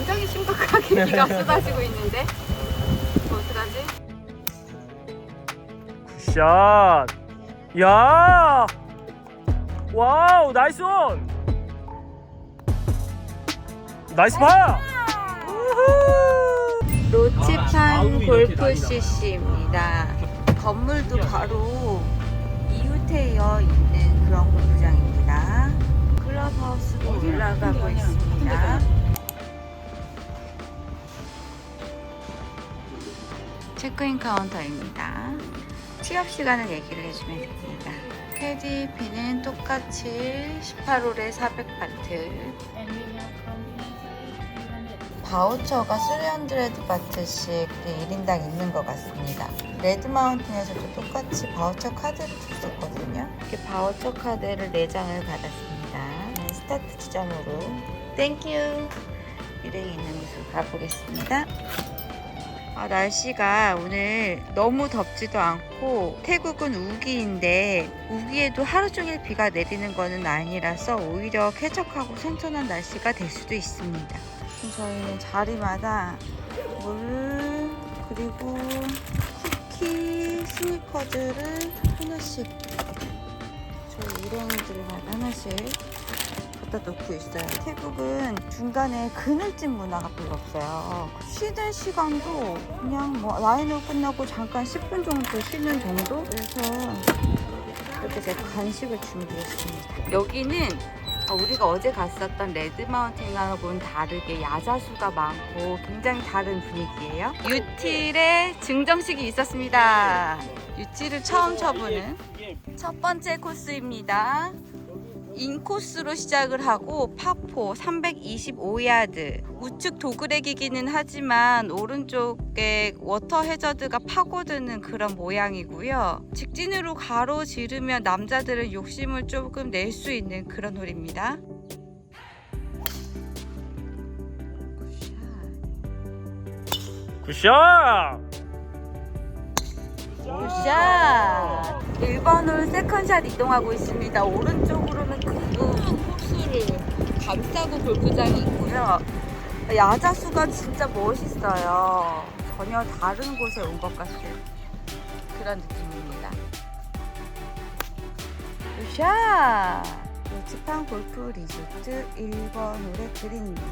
굉장히 심각하게 비가 쏟아지고 있는데 이거 어떡하지? 굿샷. 야. 와우, 나이스 온. 나이스 파. 우후. 로치판 골프 CC입니다. 건물도 바로 이웃해여 있는 그런 골프장입니다. 클럽하우스도 올라가고 있습니다. 체크인 카운터입니다. 취업 시간을 얘기를 해주면 됩니다. KDP는 똑같이 18홀에 400바트, 바우처가 300바트씩 1인당 있는 것 같습니다. 레드마운틴에서도 똑같이 바우처 카드를 줬었거든요. 이렇게 바우처 카드를 4장을 받았습니다. 네, 스타트 지점으로 땡큐 일행 있는 곳으로 가보겠습니다. 아, 날씨가 오늘 너무 덥지도 않고 태국은 우기인데 우기에도 하루 종일 비가 내리는 거는 아니라서 오히려 쾌적하고 선선한 날씨가 될 수도 있습니다. 저희는 자리마다 물 그리고 쿠키 스니커즈를 하나씩 저희 일행들마다 하나씩 갖다 놓고 있어요. 태국은 중간에 그늘진 문화가 별로 없어요. 쉬는 시간도 그냥 뭐 라인을 끝나고 잠깐 10분 정도 쉬는 정도? 그래서 이렇게 제가 간식을 준비했습니다. 여기는 어, 우리가 어제 갔었던 레드마운틴하고는 다르게 야자수가 많고 굉장히 다른 분위기예요. 유틸의 증정식이 있었습니다. 유틸을 처음 쳐보는 첫 번째 코스입니다. 인코스로 시작을 하고 파포 325야드 우측 도그레기기는 하지만 오른쪽에 워터 해저드가 파고드는 그런 모양이고요. 직진으로 가로지르면 남자들은 욕심을 조금 낼 수 있는 그런 홀입니다. 굿샷. 굿샷 1번 홀 세컨샷 이동하고 있습니다. 오른쪽으로는 큰 호수를 감싸고 골프장이 있고요. 야자수가 진짜 멋있어요. 전혀 다른 곳에 온 것 같은 그런 느낌입니다. 굿샷! 로치판 골프 리조트 1번 홀의 그린입니다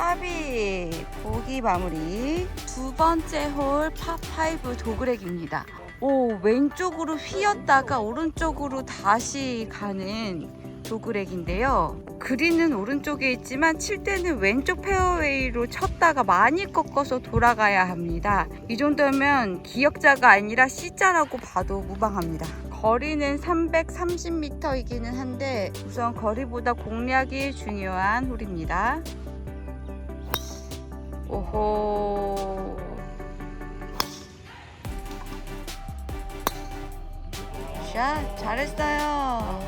까비 보기 마무리. 두 번째 홀 파5 도그렉입니다. 오 왼쪽으로 휘었다가 오른쪽으로 다시 가는 도그렉인데요. 그린은 오른쪽에 있지만 칠 때는 왼쪽 페어웨이로 쳤다가 많이 꺾어서 돌아가야 합니다. 이 정도면 기역자가 아니라 C자라고 봐도 무방합니다. 거리는 330m이기는 한데 우선 거리보다 공략이 중요한 홀입니다 오호. 샷, 잘했어요.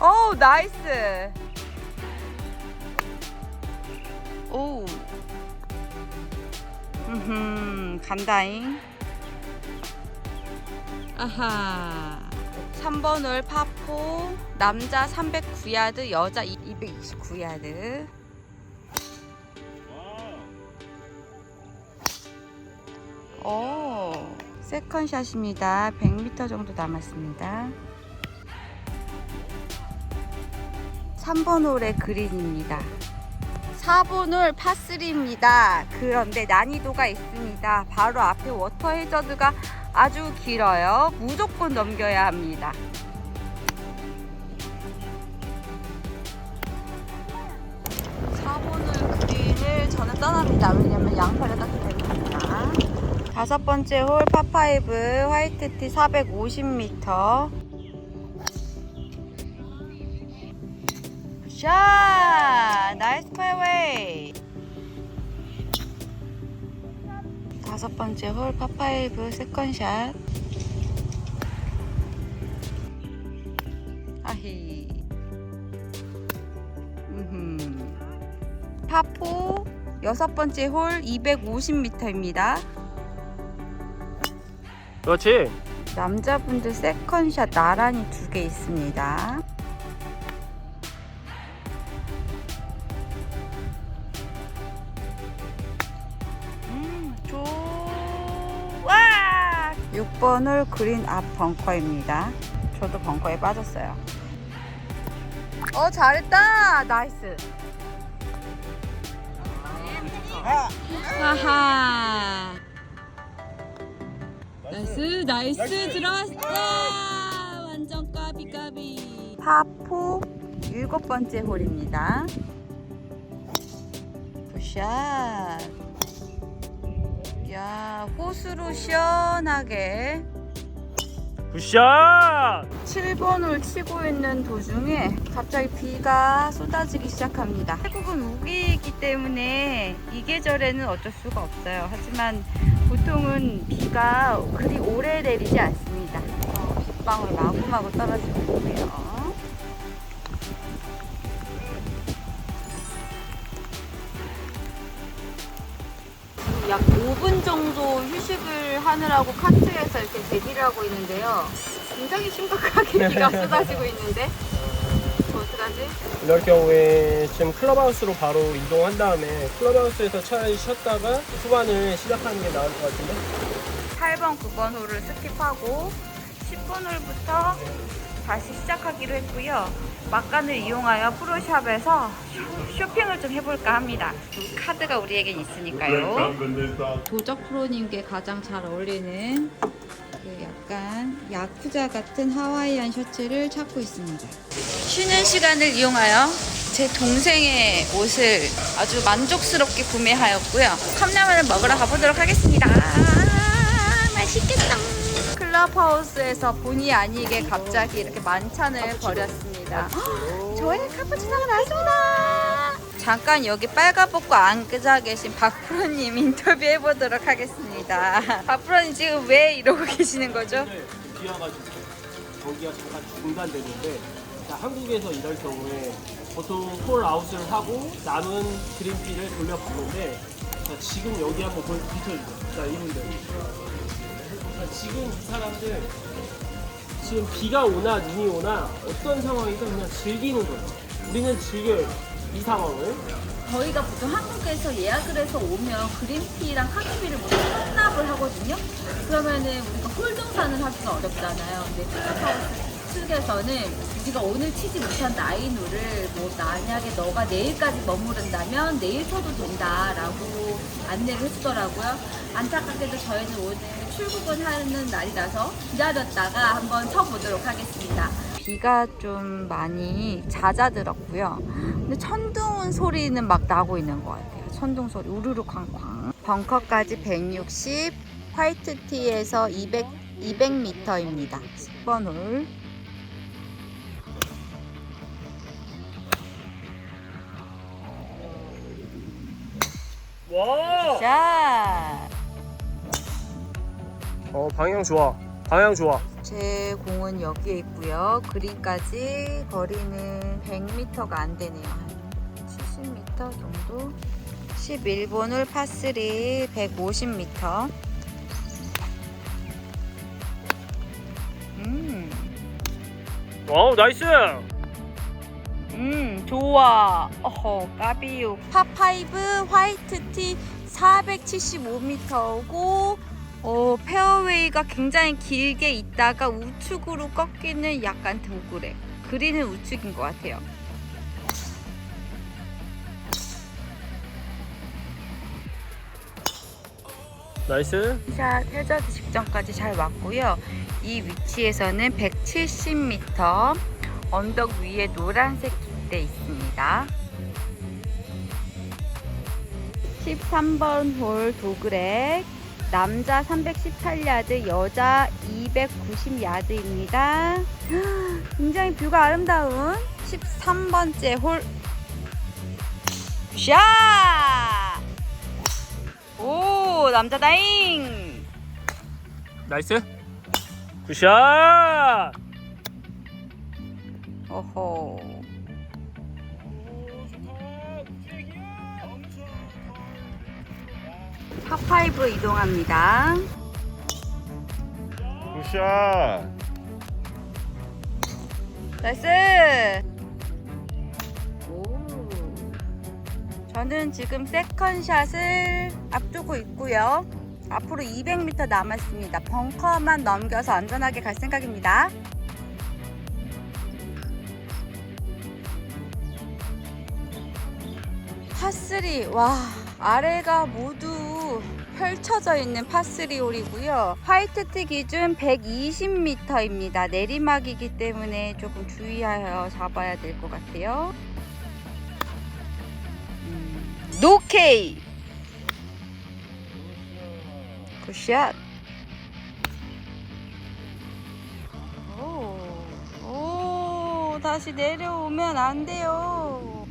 오, 나이스. 오. 음, 간다잉. 아하. 3번 홀 파포 남자 309야드 여자 229야드. 오 세컨샷입니다. 100m 정도 남았습니다. 3번 홀의 그린입니다. 4번 홀 파3입니다. 그런데 난이도가 있습니다. 바로 앞에 워터 해저드가 아주 길어요. 무조건 넘겨야 합니다. 다섯 번째 홀 파5 화이트티 450m. 샷! 나이스 페어웨이! 다섯 번째 홀 파5 세컨샷 아히 음흠. 파포 여섯 번째 홀 250m입니다 그렇지. 남자분들 세컨샷 나란히 두 개 있습니다. 음, 좋아! 6번 홀 그린 앞 벙커입니다. 저도 벙커에 빠졌어요. 어, 잘했다! 나이스! 하하! 나이스, 나이스, 들어왔어! 완전 까비 까비. 파포 일곱 번째 홀입니다. 굿샷. 야, 호수로 시원하게 굿샷 7번을 치고 있는 도중에 갑자기 비가 쏟아지기 시작합니다. 태국은 우기이기 때문에 이 계절에는 어쩔 수가 없어요. 하지만 보통은 비가 그리 오래 내리지 않습니다. 어, 빗방울 마구마구 떨어지고 있고요. 약 5분 정도 휴식을 하느라고 카트에서 이렇게 대기를 하고 있는데요. 굉장히 심각하게 비가 쏟아지고 있는데 어떡하지? 이럴 경우에 지금 클럽하우스로 바로 이동한 다음에 클럽하우스에서 차라리 쉬었다가 후반을 시작하는 게 나을 것 같은데 8번, 9번 홀을 스킵하고 10번 홀부터 다시 시작하기로 했고요. 막간을 이용하여 프로샵에서 쇼- 쇼핑을 좀 해볼까 합니다. 그 카드가 우리에겐 있으니까요. 도적 프로님께 가장 잘 어울리는 그 약간 야쿠자 같은 하와이안 셔츠를 찾고 있습니다. 쉬는 시간을 이용하여 제 동생의 옷을 아주 만족스럽게 구매하였고요. 컵라면을 먹으러 가보도록 하겠습니다. 아. 클럽하우스에서 본의 아니게 갑자기 이렇게 만찬을 벌였습니다. 헉, 저의 카푸치노가 나왔습니다. 잠깐 여기 빨가벗고 앉아 계신 박프로님 인터뷰 해 보도록 하겠습니다. 박프로님 지금 왜 이러고 계시는 거죠? 비 와가지고 경기가 잠깐 중단되는데 자, 한국에서 이럴 경우에 보통 홀 아웃을 하고 남은 그린피를 돌려봤는데 자, 지금 여기 한번 볼 비춰주세요. 자 이분들 자, 지금 이 사람들 지금 비가 오나 눈이 오나 어떤 상황이든 그냥 즐기는 거예요. 우리는 즐겨요 이 상황을. 저희가 보통 한국에서 예약을 해서 오면 그린피랑 카키비를 모두 혼납을 하거든요. 그러면은 우리가 홀동산을 하기가 어렵잖아요. 근데 클럽하우스 측에서는 우리가 오늘 치지 못한 나인홀을 뭐 만약에 너가 내일까지 머무른다면 내일 쳐도 된다라고 안내를 해주더라고요. 안타깝게도 저희는 오늘 출국을 하는 날이라서 기다렸다가 한번 쳐보도록 하겠습니다. 비가 좀 많이 잦아들었고요. 근데 천둥 소리는 막 나고 있는 것 같아요. 천둥 소리 우르르 쾅쾅. 벙커까지 160, 화이트티에서 200 200m입니다. 10번 홀. 와. 자, 어 방향 좋아. 방향 좋아. 제 공은 여기에 있고요. 그린까지 거리는 100m가 안 되네요. 한 70m 정도. 11번 홀 파3 150m. 음, 와우 나이스. 음, 좋아. 어허, 까비유. 파5 화이트티 475m고, 어, 페어웨이가 굉장히 길게 있다가 우측으로 꺾이는 약간 등구래. 그리는 우측인 것 같아요. 나이스. 샷 해저드 직전까지 잘 왔고요. 이 위치에서는 170m 언덕 위에 노란색 깃대 있습니다. 13번 홀 도그렉 남자 318야드 여자 290야드입니다. 굉장히 뷰가 아름다운 13번째 홀 샷! 오 남자 다잉 나이스. 굿샷. 어허 파5로 이동합니다 굿샷. 나이스! 오. 저는 지금 세컨샷을 앞두고 있고요. 앞으로 200m 남았습니다. 벙커만 넘겨서 안전하게 갈 생각입니다. 파3, 와, 아래가 모두 펼쳐져 있는 파3 홀이고요. 화이트티 기준 120m입니다. 내리막이기 때문에 조금 주의하여 잡아야 될 것 같아요. 음, 노케이! 굿샷! 오, 오, 다시 내려오면 안 돼요.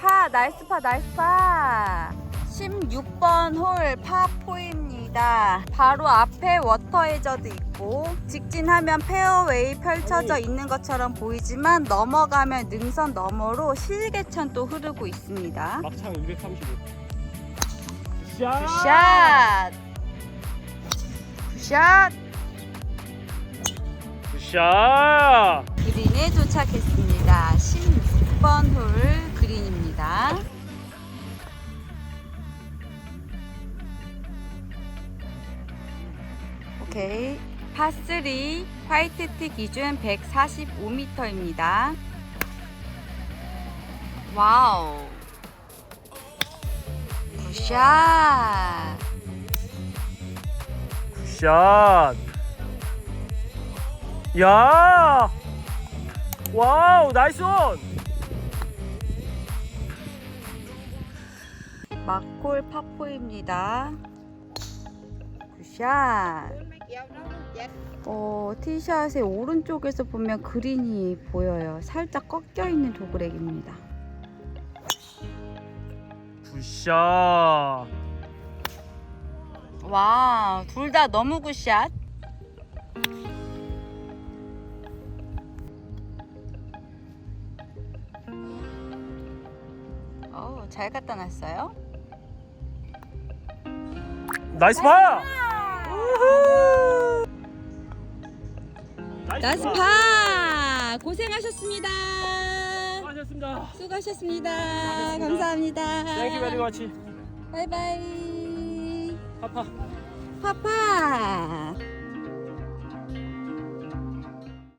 파, 나이스 파, 나이스 파. 16번 홀 파4입니다. 바로 앞에 워터 해저드 있고 직진하면 페어웨이 펼쳐져 있는 것처럼 보이지만 넘어가면 능선 너머로 실개천 또 흐르고 있습니다. 막창 235. 굿샷. 굿샷! 굿샷! 굿샷. 그린에 도착했습니다. 16번 홀 그린입니다. 오케이. 파3 화이트티 기준 145m입니다. 와우. 굿샷. 굿샷. 야. 와우, 나이스 온. 막골 파포입니다. 굿샷. 어, 티샷의 오른쪽에서 보면 그린이 보여요. 살짝 꺾여 있는 도그렉입니다. 굿샷. 와, 둘 다 너무 굿샷. 어, 잘 갖다 놨어요. 나이스 파. 나이스 파! 고생하셨습니다. 하셨습니다. 수고하셨습니다. 수고하셨습니다. 감사합니다. Thank you very much. 바이바이. 파파. 파파.